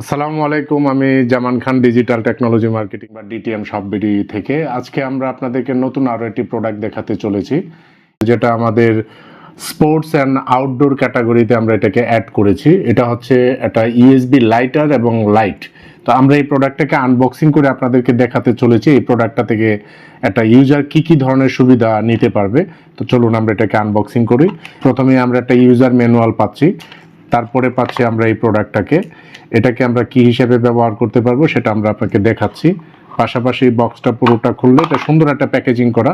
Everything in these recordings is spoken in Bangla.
আসসালামু আলাইকুম, আমি Zaman Khan digital technology marketing বা ডিটিএম সববিডি থেকে। আজকে আমরা আপনাদেরকে নতুন আরও একটি প্রোডাক্ট দেখাতে চলেছি, যেটা আমাদের স্পোর্টস অ্যান্ড আউটডোর ক্যাটাগরিতে আমরা এটাকে অ্যাড করেছি। এটা হচ্ছে একটা ইউএসবি লাইটার এবং লাইট তো আমরা এই প্রোডাক্টটাকে আনবক্সিং করে আপনাদেরকে দেখাতে চলেছি, এই প্রোডাক্টটা থেকে একটা ইউজার কি কি ধরনের সুবিধা নিতে পারবে। তো চলুন আমরা এটাকে আনবক্সিং করি। প্রথমে আমরা একটা ইউজার ম্যানুয়াল পাচ্ছি। তারপরে পাচ্ছি আমরা এই প্রোডাক্টটাকে এটাকে আমরা কি হিসেবে ব্যবহার করতে পারব সেটা আমরা আপনাকে দেখাচ্ছি। পাশাপাশি বক্সটা পুরোটা খুললে এটা সুন্দর একটা প্যাকেজিং করা।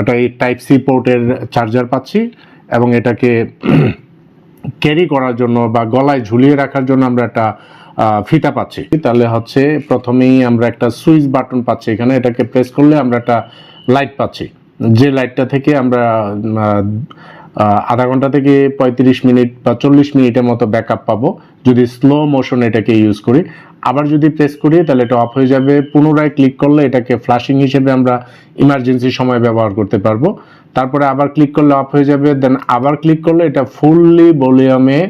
একটা এই টাইপ সি পোর্টের চার্জার পাচ্ছি এবং এটাকে ক্যারি করার জন্য বা গলায় ঝুলিয়ে রাখার জন্য আমরা একটা ফিতা পাচ্ছি। তাহলে হচ্ছে প্রথমেই আমরা একটা সুইচ বাটন পাচ্ছি এখানে। এটাকে প্রেস করলে আমরা একটা লাইট পাচ্ছি। যে লাইটটা থেকে আমরা আধা ঘণ্টা থেকে পঁয়ত্রিশ মিনিট বা চল্লিশ মিনিটের মতো ব্যাকআপ পাবো। যদি স্লো মোশন এটাকে ইউজ করি, আবার যদি প্রেস করি, তাহলে এটা অফ হয়ে যাবে। পুনরায় ক্লিক করলে এটাকে ফ্ল্যাশিং হিসেবে আমরা ইমার্জেন্সি সময় ব্যবহার করতে পারব। তারপরে আবার ক্লিক করলে অফ হয়ে যাবে দেন আবার ক্লিক করলে এটা ফুললি ভলিউমে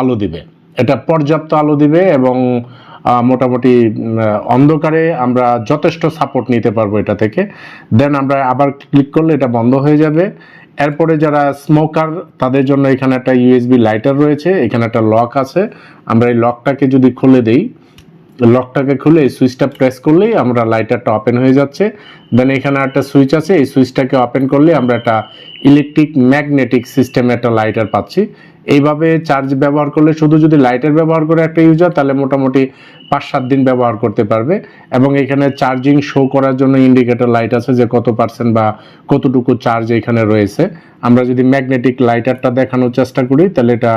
আলো দিবে। এটা পর্যাপ্ত আলো দিবে এবং মোটামুটি অন্ধকারে আমরা যথেষ্ট সাপোর্ট নিতে পারব এটা থেকে। দেন আমরা আবার ক্লিক করলে এটা বন্ধ হয়ে যাবে। এরপরে যারা স্মোকার তাদের জন্য এখানে একটা ইউএসবি লাইটার রয়েছে, এখানে একটা লক আছে। আমরা এই লকটাকে যদি খুলে দেই লকটাকে খুলে এই সুইচটা প্রেস করলেই আমরা লাইটারটা ওপেন হয়ে যাচ্ছে। দেন এখানে একটা সুইচ আছে, এই সুইচটাকে ওপেন করলে আমরা একটা ইলেকট্রিক ম্যাগনেটিক সিস্টেমে একটা লাইটার পাচ্ছি। এইভাবে চার্জ ব্যবহার করলে শুধু যদি লাইটার ব্যবহার করে একটা ইউজার তাহলে মোটামুটি পাঁচ সাত দিন ব্যবহার করতে পারবে। এবং এখানে চার্জিং শো করার জন্য ইন্ডিকেটর লাইট আছে যে কত পার্সেন্ট বা কতটুকু চার্জ এখানে রয়েছে। আমরা যদি ম্যাগনেটিক লাইটারটা দেখানোর চেষ্টা করি, তাহলে এটা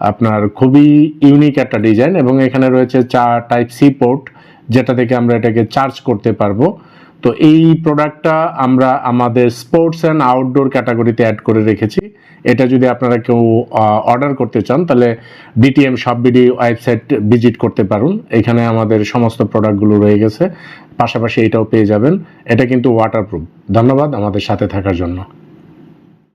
আপনার খুবই ইউনিক একটা ডিজাইন এবং এখানে রয়েছে চা টাইপ সি পোর্ট যেটা থেকে আমরা এটাকে চার্জ করতে পারব। তো এই প্রোডাক্টটা আমরা আমাদের স্পোর্টস অ্যান্ড আউটডোর ক্যাটাগরিতে অ্যাড করে রেখেছি। এটা যদি আপনারা কেউ অর্ডার করতে চান, তাহলে ডিটিএম সববিডি ওয়েবসাইট ভিজিট করতে পারুন। এখানে আমাদের সমস্ত প্রোডাক্টগুলো রয়ে গেছে। পাশাপাশি এটাও পেয়ে যাবেন। এটা কিন্তু ওয়াটারপ্রুফ ধন্যবাদ আমাদের সাথে থাকার জন্য।